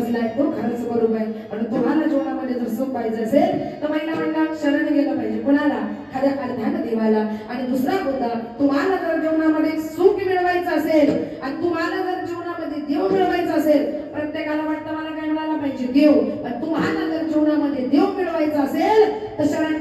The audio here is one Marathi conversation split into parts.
बसलाय तो खरंच स्वरूप आहे. आणि तुम्हाला जीवनामध्ये जर सुख पाहिजे असेल तर महिला मंडळ शरण गेलं पाहिजे. कुणाला? खऱ्या अर्थानं देवाला. आणि दुसरा मुद्दा तुम्हाला जर जीवनामध्ये सुख मिळवायचं असेल आणि तुम्हाला जर जीवनामध्ये देव मिळवायचं असेल प्रत्येकाला वाटतं मला काय मिळायला पाहिजे देव. पण तुम्हाला जर जीवनामध्ये देव मिळवायचा असेल तर शरण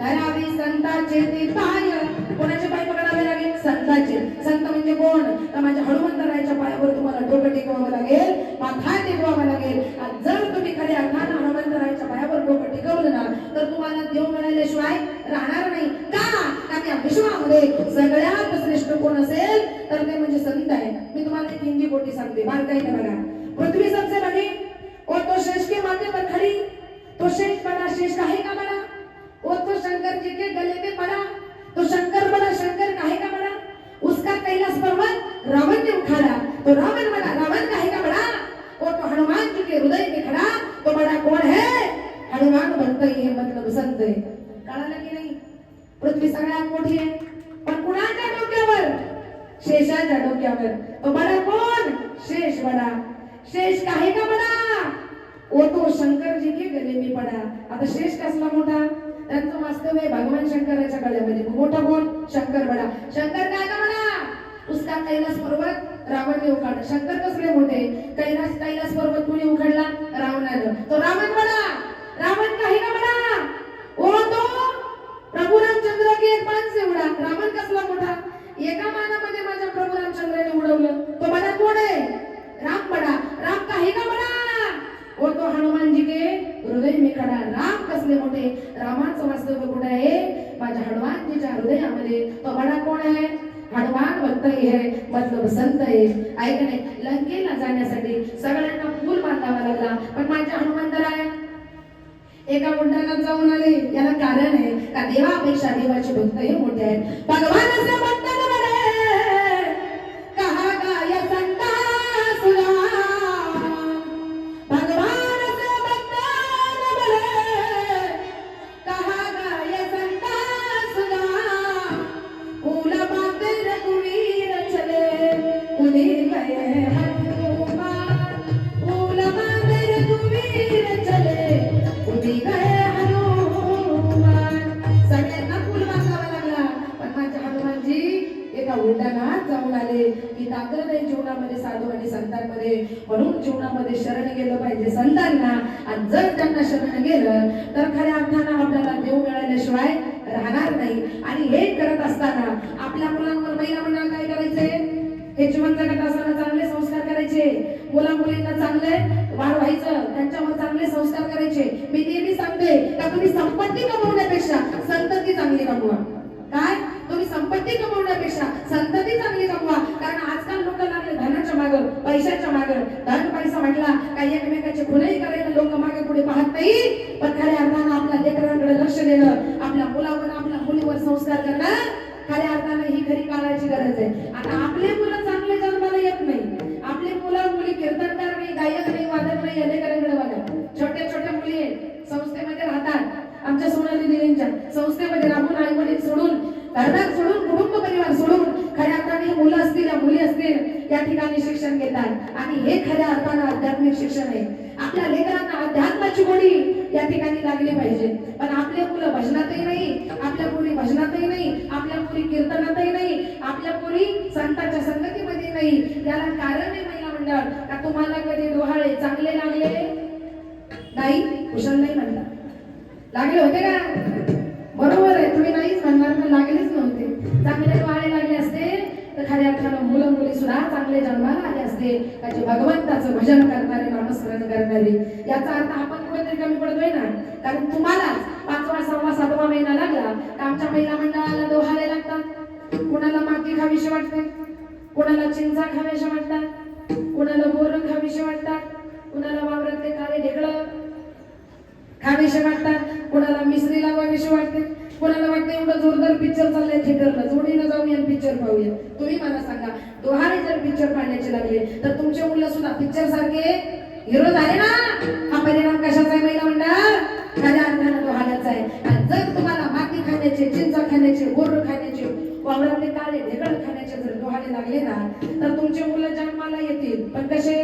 धरावे संताचे ते पाय. कोणाचे पाय पकडावे लागेल? संताचे. संत म्हणजे कोण? तर माझ्या हनुमंतरायाच्या पायावर तुम्हाला डोकं टेकवावं लागेल माथा टेकवावा लागेल. आणि जर तुम्ही खऱ्या अर्थानं हनुमंतरायाच्या पायावर डोकं टेकवलं ना तर तुम्हाला देव मिळाल्याशिवाय राहणार नाही का कारण या विश्वामध्ये सगळ्यात श्रेष्ठ कोण असेल तर ते म्हणजे संत आहे मी तुम्हाला एक हिंदी गोटी सांगते बारकाईने बघा पृथ्वी सबसे बड़ी और तो शेष के माथे पर खड़ी तो शेष बड़ा शेष काहे का बड़ा वो तो शंकर जी के गले में पड़ा तो शंकर बड़ा शंकर काहे का बड़ा उसका कैलाश पर्वत रावण ने उखाड़ा तो रावण बड़ा रावण काहे का बड़ा वो तो हनुमान जी के हृदय में खड़ा तो बड़ा कौन है? हनुमान बनता ही है मतलब संत है कळालं की नाही? पृथ्वी सगळ्यात मोठी आहे. पण कुणाच्या डोक्यावर? शेषाच्या डोक्यावर. तो बडा कोण? शेष बडा. शेष काहे का बडा? ओ तो शंकर जी के गले मी पडा. आता शेष कसला मोठा? त्यांचं वास्तव आहे भगवान शंकराच्या गळ्यामध्ये. मोठा कोण? शंकर बडा. शंकर काय का बडा? उसका कैलास पर्वत. रावणने उखाडला. शंकर कसले मोठे? कैलास कैलास पर्वत कुणी उखाडला? रावणानं. तो रावण बडा रावण काही का बडा ओ तो प्रभू रामचंद्र की एक मान एवढा रावण कसला मोठा? एका मानामध्ये माझ्या प्रभू रामचंद्राने उडवलं. तो बडा कोण आहे? राम बडा राम काही का बडा ओ तो हनुमान जी के हृदय में खडा. राम कसले मोठे? रामाचं वास्तव्य कुठे आहे? माझ्या हनुमानजीच्या हृदयामध्ये. तो बडा कोण आहे? हनुमान भक्त आहे मतलब संत आहे ऐक नाही लंकेला जाण्यासाठी सगळ्यांना पूल बांधावा लागला. पण माझ्या हनुमंतराय एका मुंडाला जाऊन आले. याला कारण आहे का देवापेक्षा देवाचे भक्त हे मोठे आहेत. भगवान आणि करत असताना आपल्या मुलांवर महिला मंडळ काय करायचंय हे जिवंत गट असताना चांगले संस्कार करायचे. मुला मुलींना चांगले वाढवायचं त्यांच्यावर चांगले संस्कार करायचे. मी नेहमी सांगते का तुम्ही संपत्ती कमवण्यापेक्षा संतती चांगली कमवा. काय? तुम्ही संपत्ती कमवण्यापेक्षा संतती चांगली कमवा. कारण आजकाल लोक लागले धनाच्या माग पैशाच्या माग. धन पैसा म्हटला काही एकमेकाचे खुनही करायला लोक मागे पुढे पाहत नाही. पण खऱ्या अर्थानं आपल्या लेकरांकडे लक्ष देणं आपल्या मुलावर आपल्या मुलीवर संस्कार करणार? खऱ्या अर्थानं ही खरी काढायची गरज आहे. आता आपले मुलं चांगले जन्माला येत नाही. आपले मुलं मुली कीर्तनकार नाही गायक नाही वादक नाही अनेकांकडे बघा छोट्या छोट्या मुली आहेत. संस्थेमध्ये राहतात. आमच्या सोनाली दिलींच्या संस्थेमध्ये राहून आई वडील सोडून घरदार सोडून ठिकाणी शिक्षण घेतात. आणि हे खऱ्या अर्थानं आध्यात्मिक शिक्षण आहे. आपल्या लेकरांना अध्यात्माची गोडी या ठिकाणी लागली पाहिजे. पण आपले मुलं भजनातही नाही आपल्या मुली भजनातही नाही आपल्या मुली कीर्तनातही नाही आपल्या मुली संतांच्या संगतीमध्ये नाही. याला कारण आहे महिला मंडळ. का तुम्हाला कधी डोहाळे चांगले लागले? नाही कुशल नाही म्हणता. लागले होते का? बरोबर आहे तुम्ही नाहीच म्हणणार लागलेच नव्हते. चांगले डोहाळे लागले असते तर खऱ्या अर्थानं मुलं मुली सुद्धा चांगले जन्माला आले असते. त्याचे भगवंताचं भजन करणारे नामस्मरण करणारे. याचा अर्थ आपण कुठेतरी कमी पडतोय ना? कारण तुम्हाला पाचवा सहावा सातवा महिना लागला तर आमच्या महिला मंडळाला दोहारे लागतात? कुणाला माती खावीशी वाटते? कुणाला चिंचा खाव्याशा वाटतात? कुणाला बोर खावीशी वाटतात? कुणाला वावरातले काळे ढेकळं खावेशे वाटतात? कुणाला मिसरी लावावीशी वाटते? कोणाला वाटतं एवढं जोरदार पिक्चर चाललंय थिएटरला जोडीनं जाऊया पिक्चर पाहूया. तुम्ही मला सांगा दोहारे जर पिक्चर पाहण्याचे लागले तर तुमचे मुलं सुद्धा पिक्चर सारखे हिरो झाले ना? हा परिणाम कशाचा आहे महिला मंडळ? खऱ्या अर्थानं दोहाऱ्याचा आहे. आणि जर तुम्हाला माती खाण्याचे चिंचा खाण्याचे बोर खाण्याचे वावरातले काळे ढेकळ खाण्याचे जर दोहारे लागले ना तर तुमचे मुलं जन्माला येतील. पण कसे?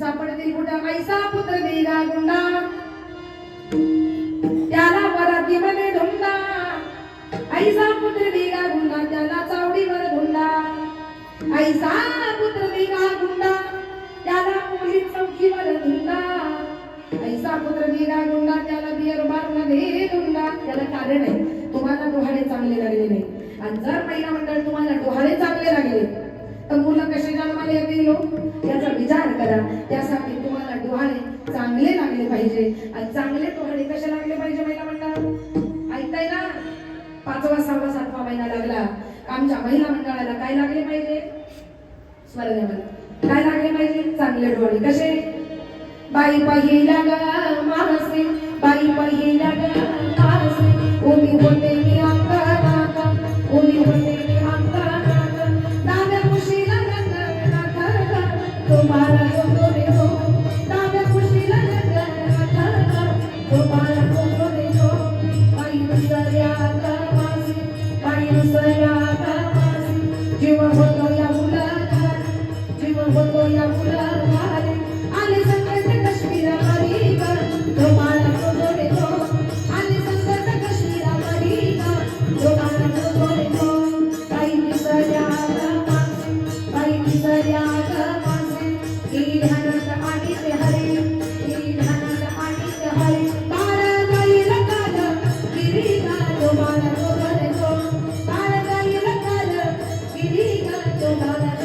सापडतील कुठं? ऐसा पुत्र देईला गुंडा. त्याला धुंदा धुंडा ऐसा पुत्र दिगा गुंडा त्याला चावडीवर धुंडा. ऐसा पुत्र दिगा गुंडा त्याला मुलीत चौकीवर धुंडा. ऐसा पुत्र दिगा गुंडा त्याला बिअर बारमध्ये धुंडा. त्याला कारण आहे तुम्हाला डोहाळे चांगले लागले नाही. आणि जर महिला मंडळ तुम्हाला डोहाळे चांगले लागले तर मुलं कसे जन्माला येतील हो? याचा विचार करा. त्यासाठी तुम्हाला डोहाळे चांगले लागले पाहिजे. आणि चांगले डोहाळे कसे लागले पाहिजे महिला पाचवा सहावा सातवा महिना लागला. आमच्या महिला मंडळाला काय लागले पाहिजे? स्मरण काय लागले पाहिजे? चांगले डोळे. कसे? बाई पहिला ग मानसी. बाई पहिला ग मानसी. उभी होते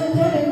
तुम्हाला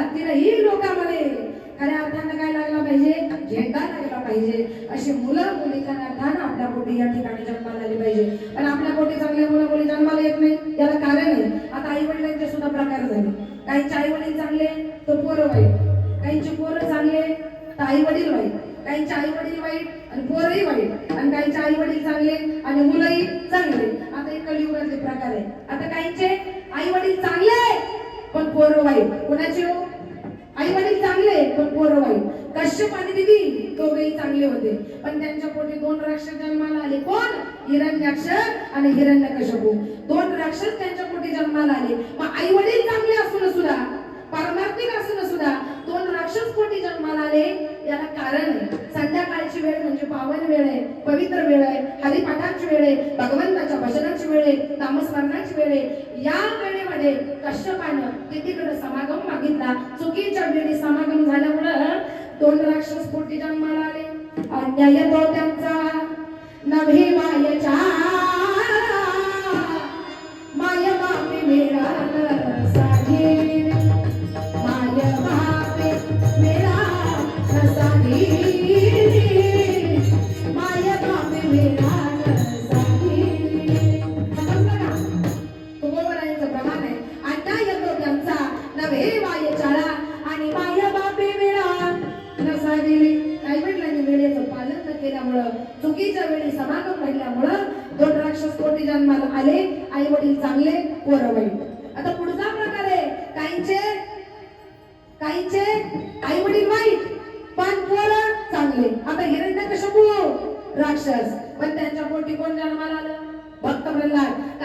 सक्तीनंही लोकांमध्ये. खऱ्या अर्थानं काय लागला पाहिजे? झेंडा लागला पाहिजे. अशी मुलं मुली खऱ्या अर्थानं आपल्या पोटी या ठिकाणी जन्माला आली पाहिजे. पण आपल्या पोटी चांगल्या मुलं मुली जन्माला येत नाही. याला कारण आहे. आता आई वडिलांचे सुद्धा प्रकार झाले. काहींचे आई वडील चांगले तर पोरं वाईट. काहींचे पोरं चांगले तर आई वडील वाईट. काहींचे आई वडील वाईट आणि पोरही वाईट. आणि काहींचे आई वडील चांगले आणि मुलंही चांगले. आता एक कलियुगातले प्रकार आहे आता काहींचे आई वडील चांगले पण पोरं वाईट. कोणाचे हो? आई वडील चांगले पण पोरं वाईट. कश्यप आणि दिदी दोघेही चांगले होते. पण त्यांच्या पोटी दोन राक्षस जन्माला आले. कोण? हिरण्याक्ष आणि हिरण्यकशपू दोन राक्षस त्यांच्या पोटी जन्माला आले. मग आई वडील चांगले असून सुद्धा पारमार्थिक असून सुद्धा दोन राक्षस पोटी जन्माला आले. याला कारण संध्याकाळची वेळ म्हणजे पावन वेळ आहे पवित्र वेळ आहे हरिपाठाची वेळ आहे भगवंताच्या भजनाची वेळ आहे नामस्मरणाची वेळ आहे. या वेळेमध्ये कश्यपानं तिकडे समागम मागितला. चुकीच्या वेळी समागम झाल्यामुळं दोन राक्षस पोटी जन्माला आले. अन्याय तो त्यांचा. नभे मायच्या. माय बापे मिळालं साधी माय बापे मिळालं साधी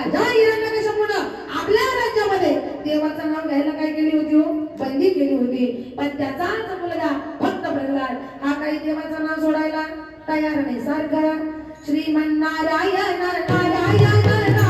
राजा का आपल्या राज्यामध्ये देवाचं नाव घ्यायला काय केली होती हो? बंदी केली होती. पण त्याचाच मुलगा भक्त प्रल्हाद. हा काही देवाचं नाव सोडायला तयार नाही सारखं. श्रीमन्नारायण नारायण नारायण.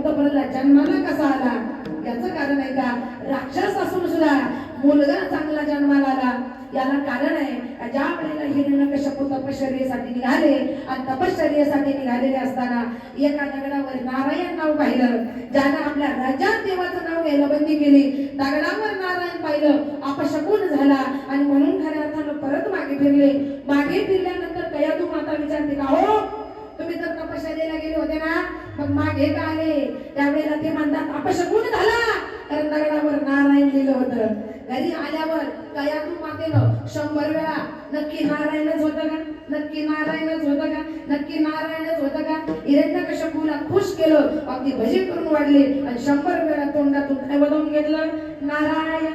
भक्त जन्माला कसा आला? याचं कारण आहे का? राक्षस असून सुद्धा मुलगा चांगला जन्माला आला. याला कारण आहे ज्या वेळेला हिरण्यकश्यपू तपश्चर्येसाठी निघाले आणि तपश्चर्येसाठी निघालेले असताना एका दगडावर नारायण नाव पाहिलं. ज्यानं आपल्या राज्यात देवाचं नाव घ्यायला बंदी केली. दगडावर नारायण पाहिलं. अपशकून झाला आणि म्हणून खऱ्या अर्थानं परत मागे फिरले. मागे फिरल्यानंतर कया तू माता विचारते का हो? तुम्ही तर तपश्चर्येला गेले होते ना मग मागे का आले त्यावेळेला ते म्हणतात अपशकून झाला? कारण दगडावर नारायण लिहिलं होतं. घरी आल्यावर कयातू मातेनं शंभर वेळा नक्की नारायणच होतं का? नक्की नारायणच होतं का? नक्की नारायणच होतं का? हिरण्य कशपूला खुश केलं. अगदी भजी करून वाढले. आणि शंभर वेळा तोंडातून काय वळवून घेतलं. नारायण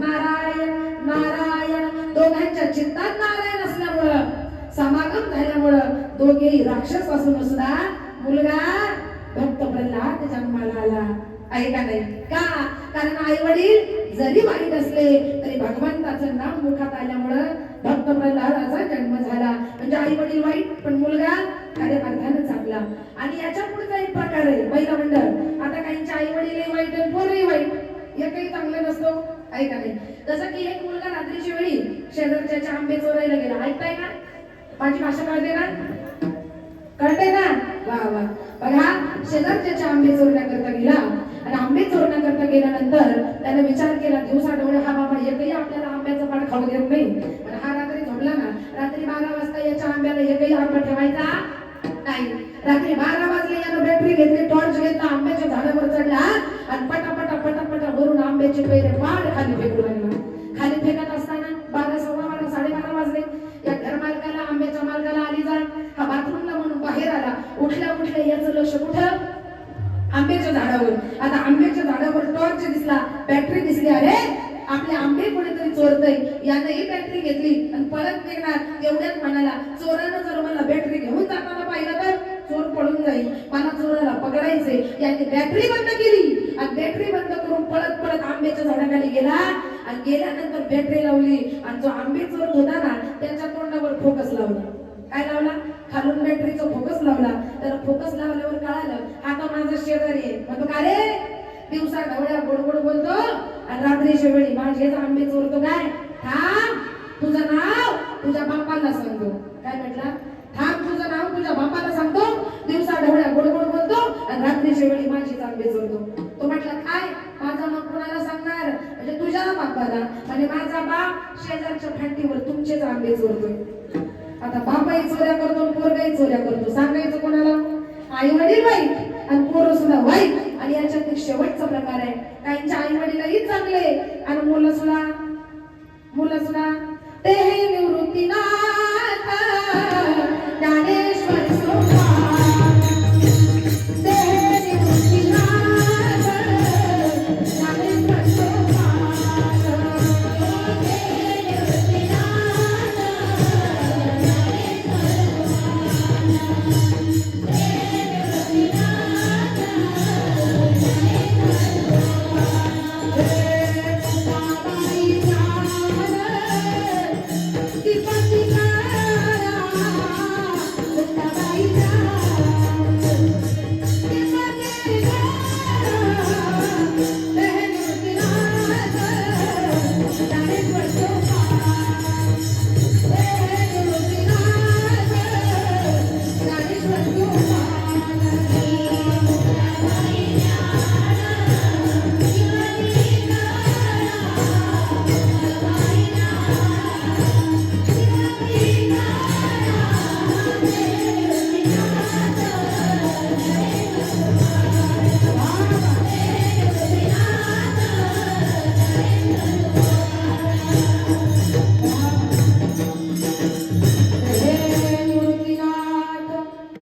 नारायण नारायण. दोघांच्या चित्तात नारायण असल्यामुळं समागम झाल्यामुळं दोघेही राक्षस असून सुद्धा मुलगा भक्त प्रल्हाद जन्माला आला. आहे का नाही का? कारण आई वडील जरी वाईट असले तरी भगवंताचं नाम मुखात आल्यामुळं भक्त प्रल्हादाचा जन्म झाला. म्हणजे आई वडील वाईट पण मुलगा खऱ्या अर्थानं चांगला आणि याच्या पुढचा एक प्रकार आहे महिला मंडळ आता काहींचे आई वडीलही वाईट आणि पोरही वाईट एकही चांगलं नसतो. ऐका नाही जसं की एक मुलगा रात्रीच्या वेळी शेजारच्या आंबे चोरायला गेला. ऐकताय का? माझी भाषा कळते ना? कळते ना? वा वा. बघा शेजारच्या आंबे चोरण्याकरता गेला. आणि आंबे चोरण्याकरता गेल्यानंतर त्याने विचार केला दिवसा डोळे हा बाबा एकही आपल्याला आंब्याचं पाठ खाऊ देत नाही. आणि हा रात्री झोपला ना. रात्री बारा वाजता याच्या आंब्याला एकही आंबा ठेवायचा नाही. रात्री बारा वाजले यानं बॅटरी घेतली टॉर्च घेतला आंब्याच्या झाडावर चढला आणि पटापटा पटापटा वरून आंब्याचे पैरे पाड खाली फेकू लागला. खाली फेकत असताना बारा सव्वा बारा साडेबारा वाजले या घर मालकाला आंब्याच्या मालकाला आली जाण हा बाथरूमला म्हणून बाहेर आला उठल्या उठल्या याचं लक्ष कुठं आंब्याच्या झाडावर. आता आंब्याच्या झाडावर टॉर्च दिसला बॅटरी दिसली अरे आपले आंबे कोणीतरी चोरतय. यानं ही बॅटरी घेतली आणि परत निघणार एवढ्याच म्हणाला चोरानं जर मला बॅटरी घेऊन जाताना पाहिलं तर चोर पळून जाईल. मला चोराला पकडायचे याने बॅटरी बंद केली. आणि बॅटरी बंद करून पळत पळत आंब्याच्या झाडाखाली गेला आणि गेल्यानंतर बॅटरी लावली. आणि जो आंबे चोर होता ना त्याच्या तोंडावर फोकस लावला. काय लावला? खालून बॅटरीचा फोकस लावला. तर फोकस लावल्यावर कळालं हा तर माझा शेजारी आहे? म्हणतो का रे? दिवसा ढवळ्या गोड गोड बोलतो आणि रात्रीच्या वेळी माझेच आंबे चोरतो काय? थांब तुझं नाव तुझ्या बापाला सांगतो. काय म्हटला? थांब तुझं नाव तुझ्या बापाला सांगतो. दिवसा ढवळ्या गोड गोड बोलतो आणि रात्रीच्या वेळी माझेच आंबे चोरतो. तो म्हटला काय? माझा मग कोणाला सांगणार? म्हणजे तुझ्या बापाला. म्हणजे माझा बाप शेजारच्या फांटीवर तुमचेच आंबे चोरतोय. आता बापाही चोऱ्या करतो आणि पोरगाही चोऱ्या करतो. सांगायचं कोणाला? आई वडील वाईट आणि पोरं सुद्धा वाईट. आणि याच्यात एक शेवटचा प्रकार आहे. काहींच्या आई वडीलही चांगले आणि मुलं सुद्धा मुलं सुद्धा. ते हे निवृत्तीनाथ.